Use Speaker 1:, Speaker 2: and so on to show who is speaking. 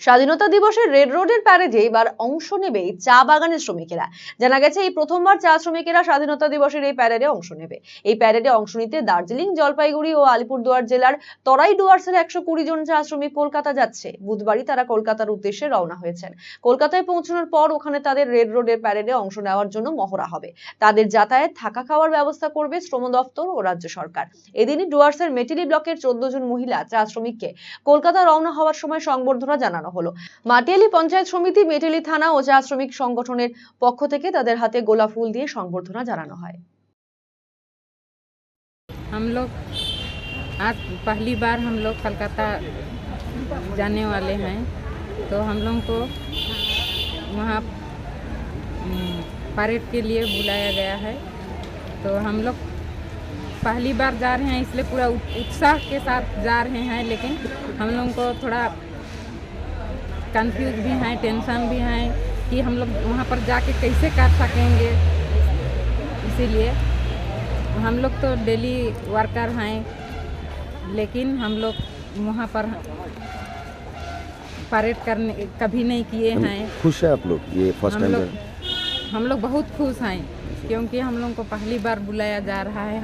Speaker 1: স্বাধীনতা দিবসের রেড রোডের প্যারেডে এবার অংশ নেবে চা বাগানের শ্রমিকেরা। জানা গেছে, এই প্রথমবার চা শ্রমিকেরা স্বাধীনতা দিবসের এই প্যারেডে অংশ নেবে। এই প্যারেডে অংশ নিতে দার্জিলিং, জলপাইগুড়ি ও আলিপুরদুয়ার জেলার তরাই ডুয়ার্সের একশো কুড়ি জন চা শ্রমিক কলকাতা যাচ্ছে। বুধবারই তারা কলকাতার উদ্দেশ্যে রওনা হয়েছেন। কলকাতায় পৌঁছানোর পর ওখানে তাদের রেড রোডের প্যারেডে অংশ নেওয়ার জন্য মহড়া হবে। তাদের যাতায়াত, থাকা খাওয়ার ব্যবস্থা করবে শ্রম দপ্তর ও রাজ্য সরকার। এদিনই ডুয়ার্সের মেটিলি ব্লকের চোদ্দ জন মহিলা চা শ্রমিককে কলকাতা রওনা হওয়ার সময় সংবর্ধনা জানানো হলো মাটিয়ালি পঞ্চায়েত সমিতি মেটেলি থানা ও চা শ্রমিক সংগঠনের পক্ষ থেকে তাদের হাতে গোলাপ ফুল দিয়ে সংবর্ধনা জানানো হয়
Speaker 2: हम लोग आज पहली बार हम लोग कलकत्ता जाने वाले हैं तो हम लोग को वहाँ उम, परेड के लिए बुलाया गया है तो हम लोग पहली बार जा रहे हैं इसलिए पूरा उत- उत्साह के साथ जा रहे हैं लेकिन हम लोग को थोड़ा कंफ्यूज भी हैं टेंशन भी हैं कि हम लोग वहाँ पर जाके कैसे कर सकेंगे। इसीलिए हम लोग तो डेली वर्कर हैं लेकिन हम लोग वहाँ पर परेड करने कभी नहीं किए हैं।
Speaker 3: खुश है आप लोग ये फ़र्स्ट टाइम
Speaker 2: लोग हम लोग बहुत खुश हैं क्योंकि हम लोग को पहली बार बुलाया जा रहा है